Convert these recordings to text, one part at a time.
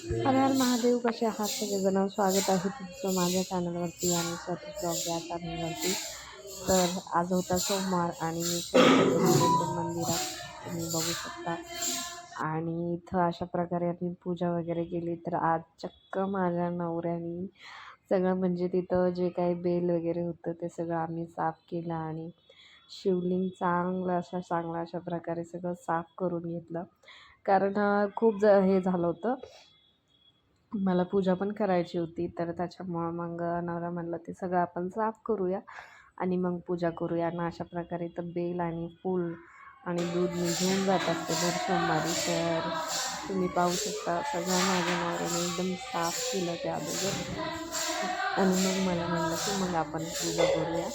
हर हर महादेव कसे आहात? सगळेजण स्वागत आहे तुमचं माझ्या चॅनलवरती आणि स्वतः ब्लॉग या चॅनलवरती. तर आज होता सोमवार आणि मी मंदिरात तुम्ही बघू शकता. आणि इथं अशा प्रकारे आम्ही पूजा वगैरे केली. तर आज चक्क माझ्या नवऱ्याने सगळं म्हणजे तिथं जे काही बेल वगैरे होतं ते सगळं आम्ही साफ केलं आणि शिवलिंग चांगलं अशा चांगलं अशा प्रकारे सगळं साफ करून घेतलं. कारण खूप ज हे झालं होतं. मला पूजा पण करायची होती तर त्याच्यामुळं मग नवरा म्हणलं ते सगळं आपण साफ करूया आणि मग पूजा करूया. आणि अशा प्रकारे तर बेल आणि फूल आणि दूध मी घेऊन जात असते दर सोमवारी. तर तुम्ही पाहू शकता सगळं माझ्या नवऱ्याने एकदम साफ केलं त्या अगोदर. आणि मग मला म्हणलं की मग आपण पूजा करूया.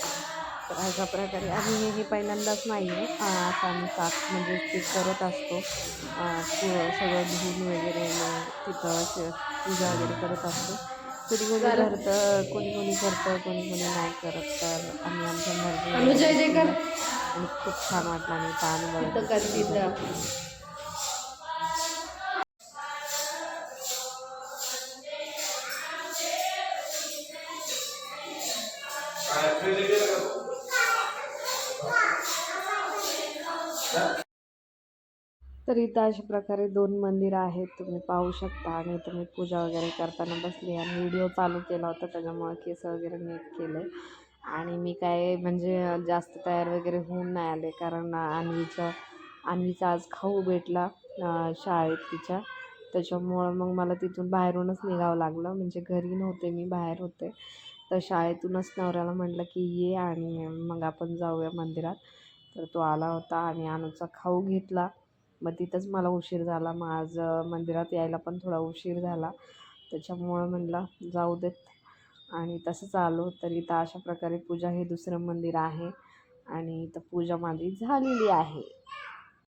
तर अशा प्रकारे आणि हे हे पहिल्यांदाच नाही आहे. असं आम्ही साफ म्हणजे ते करत असतो. सगळं धुवून वगैरे तिथं असे पूजा वगैरे करत असतो. कोणी कोणी करतं कोणी कोणी करतं कोणी कोणी नाही करत. तर आम्ही आमच्या मर्जी जय जय कर आणि खूप छान वाटलं आणि अनुभव तिथं कर तर इथं अशा प्रकारे दोन मंदिरं आहेत. तुम्ही पाहू शकता आणि तुम्ही पूजा वगैरे करताना बसली आणि व्हिडिओ चालू केला होता त्याच्यामुळं केस वगैरे नीट केले. आणि मी काय म्हणजे जास्त तयार वगैरे होऊन नाही आले कारण अन्वीचं अन्वीचा आज खाऊ भेटला शाळेत तिच्या. त्याच्यामुळं मग मला तिथून बाहेरूनच निघावं लागलं. म्हणजे घरी नव्हते मी बाहेर होते. तर शाळेतूनच नवऱ्याला म्हटलं की ये आणि मग आपण जाऊया मंदिरात. तर तो आला होता आणि अनुचा खाऊ घेतला. मग तिथंच मला उशीर झाला. मग आज मंदिरात यायला पण थोडा उशीर झाला. त्याच्यामुळं म्हणलं जाऊ देत. आणि तसंच आलो. तर इथं अशा प्रकारे पूजा हे दुसरं मंदिर आहे. आणि इथं पूजा माझी झालेली आहे.